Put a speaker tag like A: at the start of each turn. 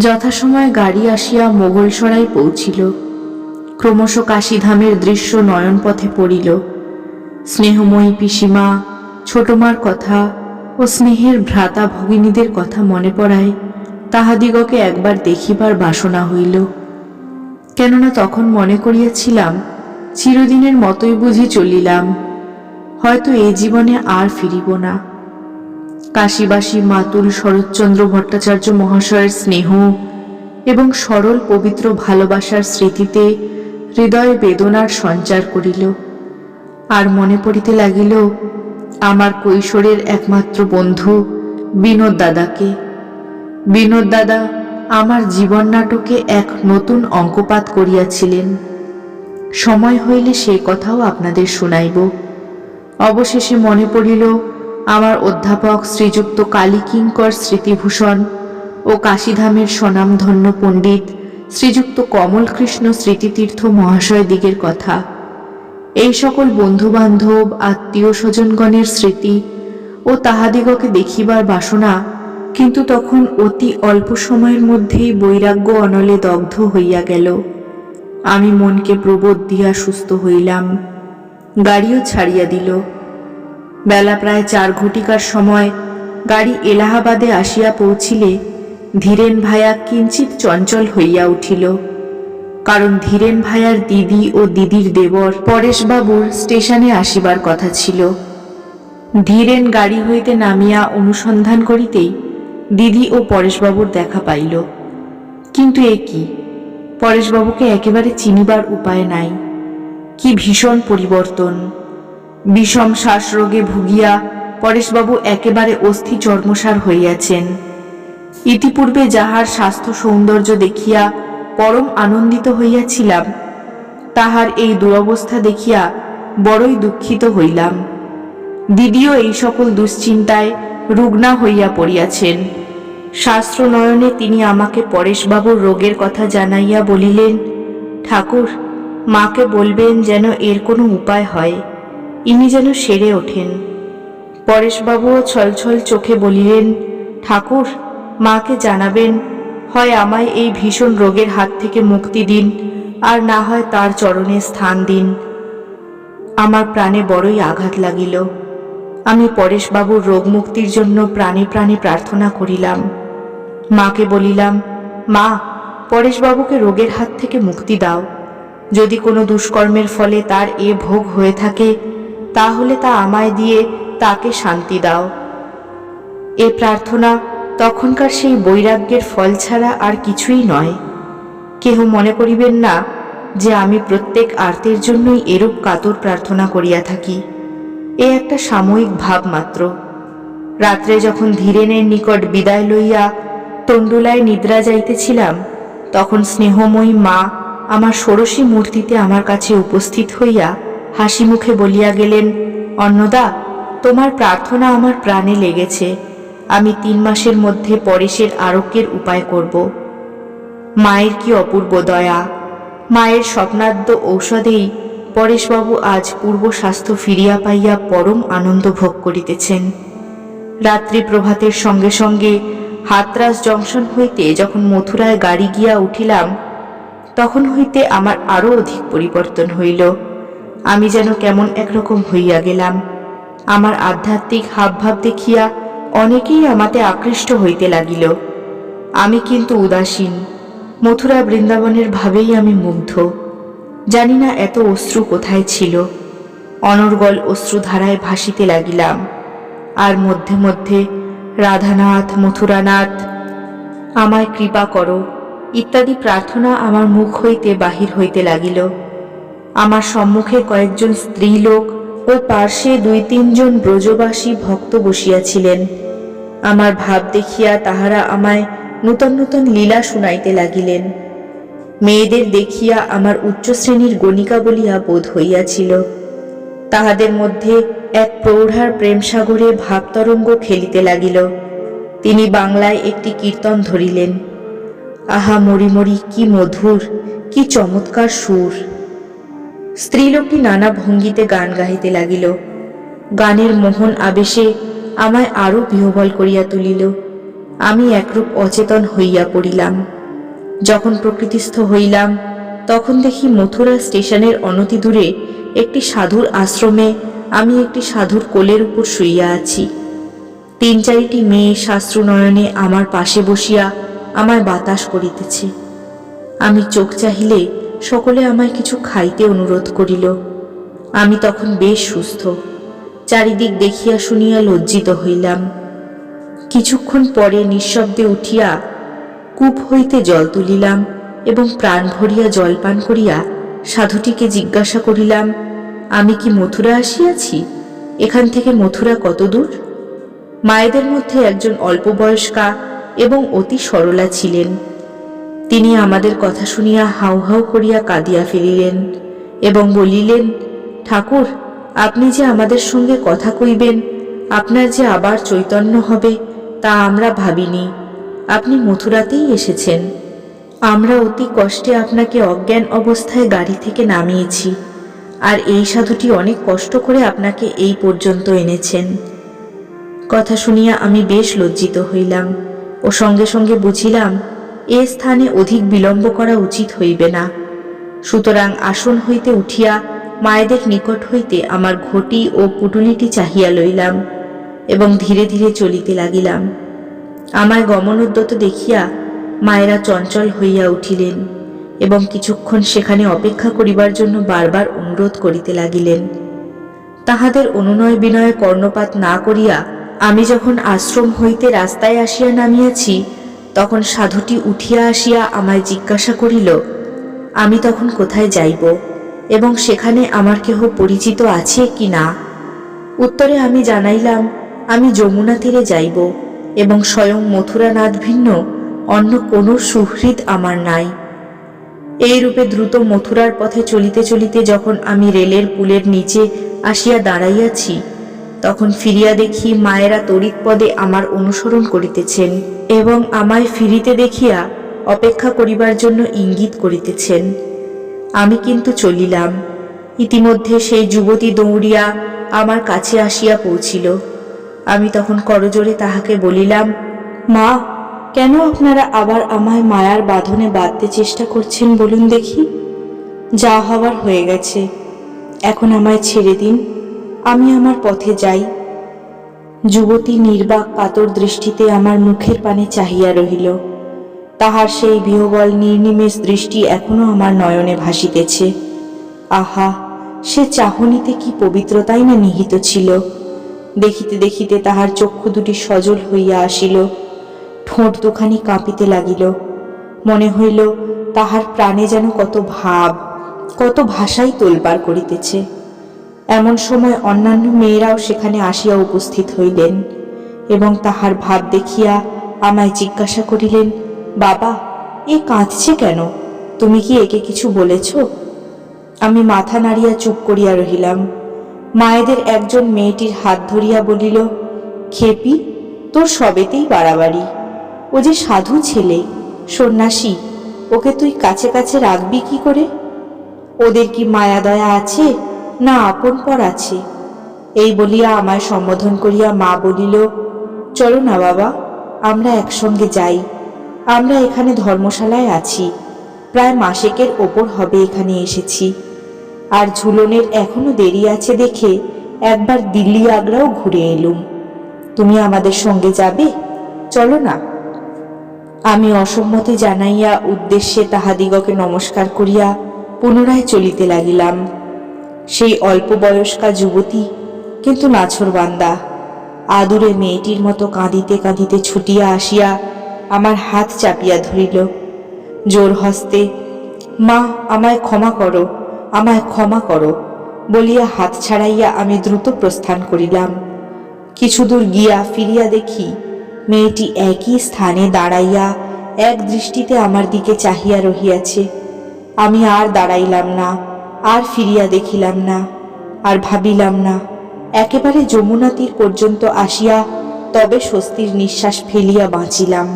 A: যথাসময়ে গাড়ি আসিয়া মোগলসরাই পৌঁছিল। ক্রমশ কাশীধামের দৃশ্য নয়নপথে পড়িল। স্নেহময়ী পিসিমা, ছোটমার কথা ও স্নেহের ভ্রাতা ভগিনীদের কথা মনে পড়ায় তাহাদিগকে একবার দেখিবার বাসনা হইল। কেননা তখন মনে করিয়াছিলাম, চিরদিনের মতোই বুঝি চলিলাম। হয়তো এই জীবনে আর ফিরিব না। কাশীবাসী মাতুল শরৎচন্দ্র ভট্টাচার্য মহাশয়ের স্নেহ এবং সরল পবিত্র ভালোবাসার স্মৃতিতে হৃদয়ে বেদনার সঞ্চার করিল। আর মনে পড়িতে লাগিল, আমার কৈশোরের একমাত্র বন্ধু বিনোদ দাদাকে। বিনোদ দাদা আমার জীবন নাটকে এক নতুন অঙ্কপাত করিয়াছিলেন। সময় হইলে সে কথাও আপনাদের শুনাইব। অবশেষে মনে পড়িল আমার অধ্যাপক শ্রীযুক্ত কালীকিঙ্কর স্মৃতিভূষণ ও কাশীধামের স্বনামধন্য পণ্ডিত শ্রীযুক্ত কমলকৃষ্ণ স্মৃতিতীর্থ মহাশয় দিগের কথা। এই সকল বন্ধুবান্ধব, আত্মীয় স্বজনগণের স্মৃতি ও তাহাদিগকে দেখিবার বাসনা কিন্তু তখন অতি অল্প সময়ের মধ্যেই বৈরাগ্য অনলে দগ্ধ হইয়া গেল। আমি মনকে প্রবোধ দিয়া সুস্থ হইলাম। গাড়িও ছাড়িয়া দিল। বেলা প্রায় চার ঘটিকার সময় গাড়ি এলাহাবাদে আসিয়া পৌঁছিলে, ধীরেন ভায়া কিঞ্চিত চঞ্চল হইয়া উঠিল। কারণ ধীরেন ভায়ার দিদি ও দিদির দেবর পরেশবাবুর স্টেশনে আসিবার কথা ছিল। ধীরেন গাড়ি হইতে নামিয়া অনুসন্ধান করিতেই দিদি ও পরেশবাবুর দেখা পাইল। কিন্তু এ কি? পরেশবাবুকে একেবারে চিনিবার উপায় নাই। কি ভীষণ পরিবর্তন! বিষম শ্বাসরোগে ভুগিয়া পরেশবাবু একেবারে অস্থি চর্মসার হইয়াছেন। ইতিপূর্বে যাহার স্বাস্থ্য সৌন্দর্য দেখিয়া পরম আনন্দিত হইয়াছিলাম, তাহার এই দুরবস্থা দেখিয়া বড়ই দুঃখিত হইলাম। দিদিও এই সকল দুশ্চিন্তায় রুগ্না হইয়া পড়িয়াছেন। শাস্ত্র নয়নে তিনি আমাকে পরেশবাবুর রোগের কথা জানাইয়া বলিলেন, ঠাকুর, মাকে বলবেন যেন এর কোনো উপায় হয়। ইনি যেন সেরে ওঠেন। পরেশবাবুও ছলছল চোখে বলিলেন, ঠাকুর, মাকে জানাবেন, হয় আমায় এই ভীষণ রোগের হাত থেকে মুক্তি দিন, আর না হয় তার চরণে স্থান দিন। আমার প্রাণে বড়ই আঘাত লাগিল। আমি পরেশবাবুর রোগ মুক্তির জন্য প্রাণে প্রাণে প্রার্থনা করিলাম। মাকে বলিলাম, মা, পরেশবাবুকে রোগের হাত থেকে মুক্তি দাও। যদি কোনো দুষ্কর্মের ফলে তার এ ভোগ হয়ে থাকে তাহলে তা আমায় দিয়ে তাকে শান্তি দাও। এ প্রার্থনা তখনকার সেই বৈরাগ্যের ফল ছাড়া আর কিছুই নয়। কেহ মনে করিবেন না যে আমি প্রত্যেক আর্তের জন্যই এরূপ কাতর প্রার্থনা করিয়া থাকি। এ একটা সাময়িক ভাব মাত্র। রাত্রে যখন ধীরেনের নিকট বিদায় লইয়া তণ্ডুলায় নিদ্রা যাইতেছিলাম, তখন স্নেহময়ী মা আমার ষোড়শী মূর্তিতে আমার কাছে উপস্থিত হইয়া হাসি মুখে বলিয়া গেলেন, অন্নদা, তোমার প্রার্থনা আমার প্রাণে লেগেছে। আমি তিন মাসের মধ্যে পরেশের আরোগ্যের উপায় করব। মায়ের কি অপূর্ব দয়া। মায়ের স্বপ্নাদ্য ঔষধেই পরেশবাবু আজ পূর্ব স্বাস্থ্য ফিরিয়া পাইয়া পরম আনন্দ ভোগ করিতেছেন। রাত্রি প্রভাতের সঙ্গে সঙ্গে হাতরাস জংশন হইতে যখন মথুরায় গাড়ি গিয়া উঠিলাম, তখন হইতে আমার আরও অধিক পরিবর্তন হইল। আমি যেন কেমন একরকম হইয়া গেলাম। আমার আধ্যাত্মিক হাবভাব দেখিয়া অনেকেই আমাতে আকৃষ্ট হইতে লাগিল। আমি কিন্তু উদাসীন। মথুরা বৃন্দাবনের ভাবেই আমি মুগ্ধ। জানি না এত অশ্রু কোথায় ছিল। অনর্গল অশ্রুধারায় ভাসিতে লাগিলাম। আর মধ্যে মধ্যে, রাধানাথ, মথুরানাথ, আমায় কৃপা করো। ইত্যাদি প্রার্থনা আমার মুখ হইতে বাহির হইতে লাগিল। আমার সম্মুখে কয়েকজন স্ত্রীলোক ও পার্শ্বে দুই তিনজন ব্রজবাসী ভক্ত বসিয়াছিলেন। আমার ভাব দেখিয়া তাহারা আমায় নূতন নূতন লীলা শুনাইতে লাগিলেন। মেয়েদের দেখিয়া আমার উচ্চ শ্রেণির গণিকা বলিয়া বোধ হইয়াছিল। তাহাদের মধ্যে এক প্রৌঢ়ার প্রেমসাগরে ভাবতরঙ্গ খেলিতে লাগিল। তিনি বাংলায় একটি কীর্তন ধরিলেন। আহা মরি মরি কি মধুর, কি চমৎকার সুর! স্ত্রীলোকটি নানা ভঙ্গিতে গান গাহিতে লাগিল। গানের মোহন আবেশে আমায় আরও বিহবল করিয়া তুলিল। আমি একরূপ অচেতন হইয়া পড়িলাম। যখন প্রকৃতিস্থ হইলাম, তখন দেখি মথুরা স্টেশনের অনতি দূরে একটি সাধুর আশ্রমে আমি একটি সাধুর কোলের উপর শুইয়া আছি। তিন চারিটি মেয়ে শাস্ত্রনয়নে আমার পাশে বসিয়া আমায় বাতাস করিতেছে। আমি চোখ চাহিলে সকলে আমায় কিছু খাইতে অনুরোধ করিল। আমি তখন বেশ সুস্থ। চারিদিক দেখিয়া শুনিয়া লজ্জিত হইলাম। কিছুক্ষণ পরে নিঃশব্দে উঠিয়া কূপ হইতে জল তুলিলাম এবং প্রাণ ভরিয়া জল পান করিয়া সাধুটিকে জিজ্ঞাসা করিলাম, আমি কি মথুরা আসিয়াছি? এখান থেকে মথুরা কত দূর? মায়েদের মধ্যে একজন অল্প বয়স্কা এবং অতি সরলা ছিলেন। তিনি আমাদের কথা শুনিয়া হাউ হাউ করিয়া কাঁদিয়া ফেলিলেন এবং বলিলেন, ঠাকুর, আপনি যে আমাদের সঙ্গে কথা কইবেন, আপনার যে আবার চৈতন্য হবে, তা আমরা ভাবিনি। আপনি মথুরাতেই এসেছেন। আমরা অতি কষ্টে আপনাকে অজ্ঞান অবস্থায় গাড়ি থেকে নামিয়েছি, আর এই সাধুটি অনেক কষ্ট করে আপনাকে এই পর্যন্ত এনেছেন। কথা শুনিয়া আমি বেশ লজ্জিত হইলাম ও সঙ্গে সঙ্গে বুঝিলাম এ স্থানে অধিক বিলম্ব করা উচিত হইবে না। সুতরাং আসন হইতে উঠিয়া মায়েদের নিকট হইতে আমার ঘটি ও পুটুলিটি চাহিয়া লইলাম এবং ধীরে ধীরে চলিতে লাগিলাম। আমায় গমনোদ্যত দেখিয়া মায়েরা চঞ্চল হইয়া উঠিলেন এবং কিছুক্ষণ সেখানে অপেক্ষা করিবার জন্য বারবার অনুরোধ করিতে লাগিলেন। তাহাদের অনুনয় বিনয়ে কর্ণপাত না করিয়া আমি যখন আশ্রম হইতে রাস্তায় আসিয়া নামিয়াছি তখন সাধুটি উঠিয়া আসিয়া আমায় জিজ্ঞাসা করিল, আমি তখন কোথায় যাইব এবং সেখানে আমার কেহ পরিচিত আছে কি না? উত্তরে আমি জানাইলাম, আমি যমুনা তীরে যাইব এবং স্বয়ং মথুরানাথ ভিন্ন, অন্য কোনো সুহৃদ আমার নাই। এই রূপে দ্রুত মথুরার পথে চলিতে চলিতে যখন আমি রেলের পুলের নিচে আসিয়া দাঁড়াইয়াছি তখন ফিরিয়া দেখি মায়েরা তড়িৎ পদে আমার অনুসরণ করিতেছেন এবং আমায় ফিরিতে দেখিয়া অপেক্ষা করিবার জন্য ইঙ্গিত করিতেছেন। আমি কিন্তু চলিলাম। ইতিমধ্যে সেই যুবতী দৌড়িয়া আমার কাছে আসিয়া পৌঁছিল। আমি তখন করজোরে তাহাকে বলিলাম, মা, কেন আপনারা আবার আমায় মায়ার বাঁধনে বাঁধতে চেষ্টা করছেন বলুন দেখি? যা হওয়ার হয়ে গেছে। এখন আমায় ছেড়ে দিন। আমি আমার পথে যাই। যুবতী নির্বাক কাতর দৃষ্টিতে আমার মুখের পানে চাহিয়া রহিল। তাহার সেই বিহবল নির্নিমেষ দৃষ্টি এখনও আমার নয়নে ভাসিতেছে। আহা, সে চাহনিতে কি পবিত্রতাই না নিহিত ছিল? দেখিতে দেখিতে তাহার চক্ষু দুটি সজল হইয়া আসিল। ঠোঁট দুখানি কাঁপিতে লাগিল। মনে হইল, তাহার প্রাণে যেন কত ভাব, কত ভাষাই তোলপাড় করিতেছে। এমন সময় অন্যান্য মেয়েরাও সেখানে আসিয়া উপস্থিত হইলেন এবং তাহার ভাব দেখিয়া আমায় জিজ্ঞাসা করিলেন, বাবা, এ কাঁদছে কেন? তুমি কি একে কিছু বলেছ? আমি মাথা নাড়িয়া চুপ করিয়া রহিলাম। মায়েদের একজন মেয়েটির হাত ধরিয়া বলিল, খেপি, তোর সবেতেই বাড়াবাড়ি। ও যে সাধু ছেলে, সন্ন্যাসী, ওকে তুই কাছে কাছে রাখবি কি করে? ওদের কি মায়া দয়া আছে? না, আপন পর আছে। এই বলিয়া আমায় সম্বোধন করিয়া মা বলিল, চলো না বাবা, আমরা একসঙ্গে যাই। আমরা এখানে ধর্মশালায় আছি। প্রায় মাসেকের ওপর হবে এখানে এসেছি। আর ঝুলনের এখনও দেরি আছে দেখে একবার দিল্লি আগ্রাও ঘুরে এলুম। তুমি আমাদের সঙ্গে যাবে? চলো না। আমি অসম্মতি জানাইয়া উদ্দেশ্যে তাহাদিগকে নমস্কার করিয়া পুনরায় চলিতে লাগিলাম। সেই অল্প বয়স্কা যুবতী, কিন্তু নাছর বান্দা। আদুরে মেয়েটির মতো কাঁদিতে কাঁদিতে ছুটিয়া আসিয়া আমার হাত চাপিয়া ধরিল। জোর হস্তে, মা, আমায় ক্ষমা করো, আমায় ক্ষমা করো, বলিয়া হাত ছাড়াইয়া আমি দ্রুত প্রস্থান করিলাম। কিছু দূর গিয়া ফিরিয়া দেখি, মেয়েটি একই স্থানে দাঁড়াইয়া এক দৃষ্টিতে আমার দিকে চাহিয়া রহিয়াছে। আমি আর দাঁড়াইলাম না। আর ফিরিয়া দেখিলাম না, আর ভাবিলাম না। একেবারে যমুনা তীর পর্যন্ত আসিয়া তবে স্বস্তির নিঃশ্বাস ফেলিয়া বাঁচিলাম।